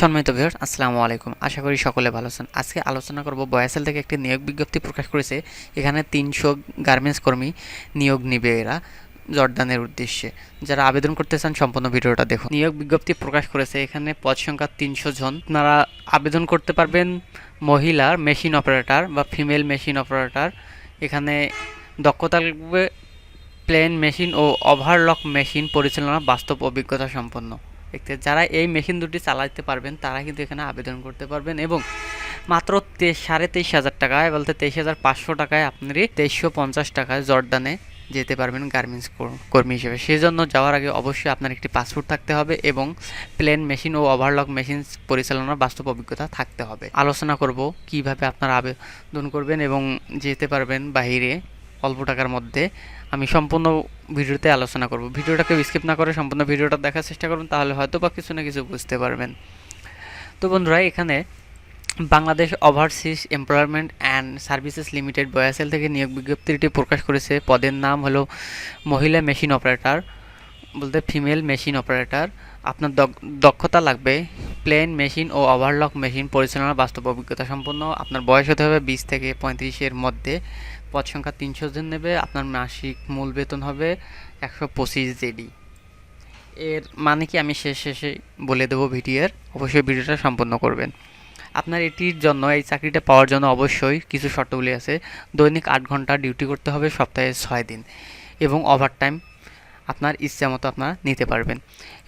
সম্মানিত ভিউয়ার আসসালামু আলাইকুম। আশা করি সকলে ভালো আছেন। আজকে আলোচনা করব বয়াসেল থেকে একটি নিয়োগ বিজ্ঞপ্তি প্রকাশ করেছে। এখানে তিনশো গার্মেন্টস কর্মী নিয়োগ নিবে এরা জর্দানের উদ্দেশ্যে। যারা আবেদন করতে চান সম্পূর্ণ ভিডিওটা দেখুন। নিয়োগ বিজ্ঞপ্তি প্রকাশ করেছে এখানে পদ সংখ্যা তিনশো জন। আপনারা আবেদন করতে পারবেন মহিলার মেশিন অপারেটর বা ফিমেল মেশিন অপারেটর এখানে দক্ষতা লাগবে প্লেন মেশিন ও ওভারলক মেশিন পরিচালনা বাস্তব অভিজ্ঞতা সম্পন্ন। যারা এই মেশিন দুটি চালাতে পারবেন, তারা কিন্তু এখানে আবেদন করতে পারবেন এবং মাত্র সাড়ে তেইশ হাজার টাকায় বলতে তেইশ হাজার পাঁচশো টাকায় আপনি তেইশশো পঞ্চাশ টাকায় জর্দানে যেতে পারবেন গার্মেন্টস কর্মী হিসেবে। সেই জন্য যাওয়ার আগে অবশ্যই আপনার একটি পাসপোর্ট থাকতে হবে এবং প্লেন মেশিন ও ওভারলক মেশিন পরিচালনার বাস্তব অভিজ্ঞতা থাকতে হবে। আলোচনা করব কীভাবে আপনারা আবেদন করবেন এবং যেতে পারবেন বাইরে অল্প টাকার মধ্যে আমি সম্পূর্ণ ভিডিওতে আলোচনা করব। ভিডিওটাকে স্কিপ না করে সম্পূর্ণ ভিডিওটা দেখার চেষ্টা করুন তাহলে হয়তো বা কিছু না কিছু বুঝতে পারবেন। তো বন্ধুরা, এখানে Bangladesh overseas employment and services limited BOESL থেকে নিয়োগ বিজ্ঞপ্তিটি প্রকাশ করেছে। পদের নাম হলো মহিলা মেশিন অপারেটর, বলতে ফিমেল মেশিন অপারেটর আপনার দক- দক্ষতা লাগবে প্লেন মেশিন ও ওভারলক মেশিন পরিচালনার বাস্তব অভিজ্ঞতা সম্পন্ন। আপনার বয়স হতে হবে বিশ থেকে পঁয়ত্রিশের মধ্যে। পদ সংখ্যা তিনশো জন নেবে, আপনার মাসিক মূল বেতন হবে একশো পঁচিশ জেডি। এর মানে কি আমি শেষ শেষে বলে দেবো ভিডিওর? অবশ্যই ভিডিওটা সম্পন্ন করবেন। আপনার এটির জন্য, এই চাকরিটা পাওয়ার জন্য অবশ্যই কিছু শর্তগুলি আছে। দৈনিক আট ঘণ্টা ডিউটি করতে হবে সপ্তাহে ছয় দিন এবং ওভারটাইম আপনার ইচ্ছা মতো আপনারা নিতে পারবেন।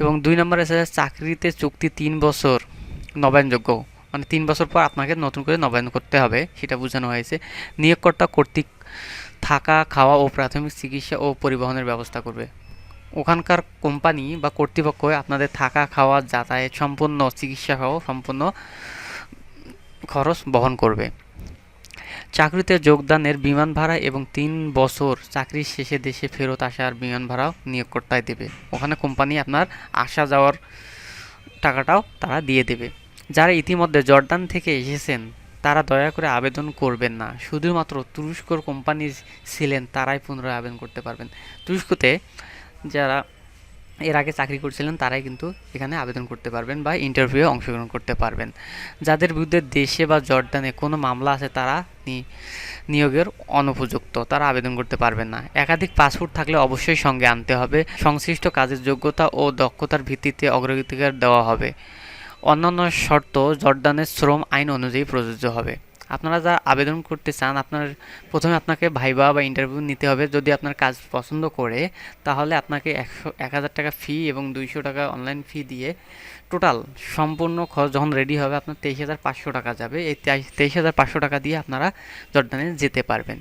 এবং দুই নম্বর আছে চাকরিতে চুক্তি তিন বছর নবায়নযোগ্য মানে তিন বছর পর আপনাকে নতুন করে নবায়ন করতে হবে, সেটা বোঝানো হয়েছে। নিয়োগকর্তা কর্তৃক থাকা, খাওয়া ও প্রাথমিক চিকিৎসা ও পরিবহনের ব্যবস্থা করবে। ওখানকার কোম্পানি বা কর্তৃপক্ষ আপনাদের থাকা, খাওয়া, যাতায়াত সম্পূর্ণ, চিকিৎসা সহ সম্পূর্ণ খরচ বহন করবে। চাকরিতে যোগদানের বিমান ভাড়া এবং তিন বছর চাকরির শেষে দেশে ফেরত আসার বিমান ভাড়াও নিয়োগকর্তায় দেবে। ওখানে কোম্পানি আপনার আসা যাওয়ার টাকাটাও তারা দিয়ে দেবে। যারা ইতিমধ্যে জর্দান থেকে এসেছেন, তারা দয়া করে আবেদন করবেন না। শুধুমাত্র তুরস্কর কোম্পানি ছিলেন, তারাই পুনরায় আবেদন করতে পারবেন। তুরস্কতে যারা এর আগে চাকরি করছিলেন, তারাই কিন্তু এখানে আবেদন করতে পারবেন বা ইন্টারভিউয়ে অংশগ্রহণ করতে পারবেন। যাদের বিরুদ্ধে দেশে বা জর্দানে কোনো মামলা আছে, তারা নিয়োগের অনুপযুক্ত, তারা আবেদন করতে পারবেন না। একাধিক পাসপোর্ট থাকলে অবশ্যই সঙ্গে আনতে হবে। সংশ্লিষ্ট কাজের যোগ্যতা ও দক্ষতার ভিত্তিতে অগ্রাধিকার দেওয়া হবে। অন্যান্য শর্ত, জর্দানের শ্রম আইন অনুযায়ী প্রযোজ্য হবে। আপনারা যা আবেদন করতে চান, আপনার প্রথমে আপনাকে ভাইবা বা ইন্টারভিউ নিতে হবে। যদি আপনার কাজ পছন্দ করে, তাহলে আপনাকে একশো, এক হাজার টাকা ফি এবং দুইশো টাকা অনলাইন ফি দিয়ে টোটাল সম্পূর্ণ খরচ যখন রেডি হবে, আপনার তেইশ হাজার পাঁচশো টাকা যাবে। এই তেইশ হাজার পাঁচশো টাকা দিয়ে আপনারা জর্ডানে যেতে পারবেন।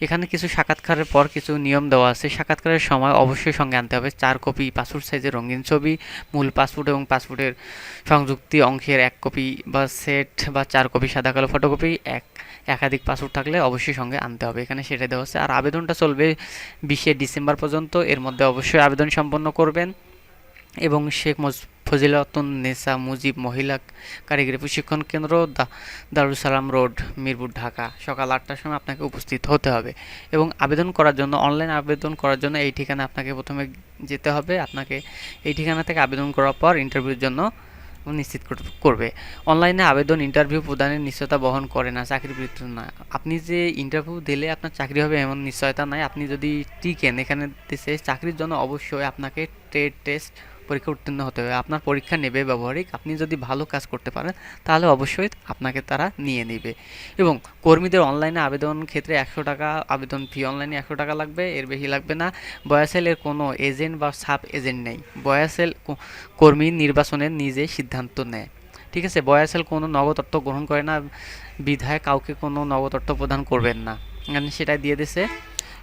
এখানে কিছু সাক্ষাৎকারের পর কিছু নিয়ম দেওয়া আছে। সাক্ষাৎকারের সময় অবশ্যই সঙ্গে আনতে হবে। চার কপি পাসপোর্ট সাইজের রঙিন ছবি, মূল পাসপোর্ট এবং পাসপোর্টের সংযুক্তি অংশের এক কপি বা সেট বা চার কপি সাদা কালো ফটোকপি, এক একাধিক পাসপোর্ট থাকলে অবশ্যই সঙ্গে আনতে হবে। এখানে সেটা দেওয়া আছে। আর আবেদনটা চলবে বিশে ডিসেম্বর পর্যন্ত। এর মধ্যে অবশ্যই আবেদন সম্পন্ন করবেন এবং শেখ মজ ফজিলাতুন নেসা মুজিব মহিলা কারিগরি প্রশিক্ষণ কেন্দ্র দারুল সালাম রোড, মিরপুর, ঢাকা। সকাল আটটার সময় আপনাকে উপস্থিত হতে হবে এবং আবেদন করার জন্য, অনলাইন আবেদন করার জন্য এই ঠিকানা আপনাকে প্রথমে যেতে হবে। আপনাকে এই ঠিকানা থেকে আবেদন করার পর ইন্টারভিউর জন্য নিশ্চিত করবে। অনলাইনে আবেদন ইন্টারভিউ প্রদানের নিশ্চয়তা বহন করে না চাকরি বৃত্তি না। আপনি যে ইন্টারভিউ দিলে আপনার চাকরি হবে এমন নিশ্চয়তা নাই। আপনি যদি টিকেন, এখানে দেশে চাকরির জন্য অবশ্যই আপনাকে ট্রেড টেস্ট পরীক্ষা উত্তীর্ণ হতে হবে। আপনার পরীক্ষা নেবে ব্যবহারিক। আপনি যদি ভালো কাজ করতে পারেন, তাহলে অবশ্যই আপনাকে তারা নিয়ে নেবে। এবং কর্মীদের অনলাইনে আবেদন ক্ষেত্রে একশো টাকা, আবেদন ফি অনলাইনে একশো টাকা লাগবে, এর বেশি লাগবে না। বয়াসেলের কোনো এজেন্ট বা সাব এজেন্ট নেই। বয়াসেল কর্মী নির্বাচনের নিজে সিদ্ধান্ত নেয়। ঠিক আছে? বয়াসেল কোনো নগদ অর্থ গ্রহণ করে না। বিধায় কাউকে কোনো নগদ অর্থ প্রদান করবেন না। সেটা দিয়ে দিছে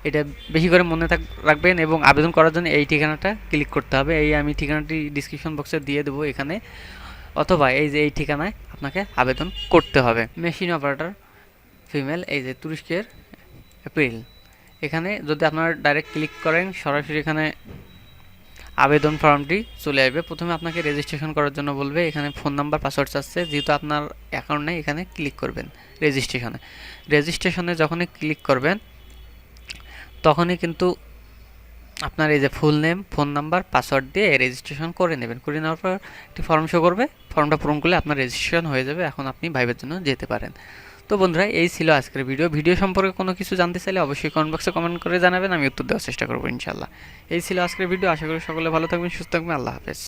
এটা বেশি করে মনে থাক, রাখবেন এবং আবেদন করার জন্য এই ঠিকানাটা ক্লিক করতে হবে। এই আমি ঠিকানাটি ডিসক্রিপশন বক্সে দিয়ে দেবো এখানে। অথবা এই যে এই ঠিকানায় আপনাকে আবেদন করতে হবে। মেশিন অপারেটর ফিমেল এই যে তুরস্কের এপ্রিল এখানে যদি আপনারা ডাইরেক্ট ক্লিক করেন, সরাসরি এখানে আবেদন ফর্মটি চলে আসবে। প্রথমে আপনাকে রেজিস্ট্রেশন করার জন্য বলবে, এখানে ফোন নাম্বার পাসওয়ার্ড চাচ্ছে যেহেতু আপনার অ্যাকাউন্ট নেই, এখানে ক্লিক করবেন রেজিস্ট্রেশনে রেজিস্ট্রেশনে যখনই ক্লিক করবেন তখনই কিন্তু আপনার এই যে full name phone number password দিয়ে রেজিস্ট্রেশন করে নেবেন। করে নেওয়ার পর একটি ফর্ম শো করবে। ফর্মটা পূরণ করলে আপনার রেজিস্ট্রেশন হয়ে যাবে। এখন আপনি ভাইবের জন্য যেতে পারেন। তো বন্ধুরা, এই ছিল আজকের ভিডিও ভিডিও সম্পর্কে কোনো কিছু জানতে চাইলে অবশ্যই কমেন্ট বক্সে কমেন্ট করে জানাবেন। আমি উত্তর দেওয়ার চেষ্টা করব ইনশাল্লাহ এই ছিল আজকের ভিডিও আশা করি সকলে ভালো থাকবেন, সুস্থ থাকবেন। আল্লাহ হাফেজ।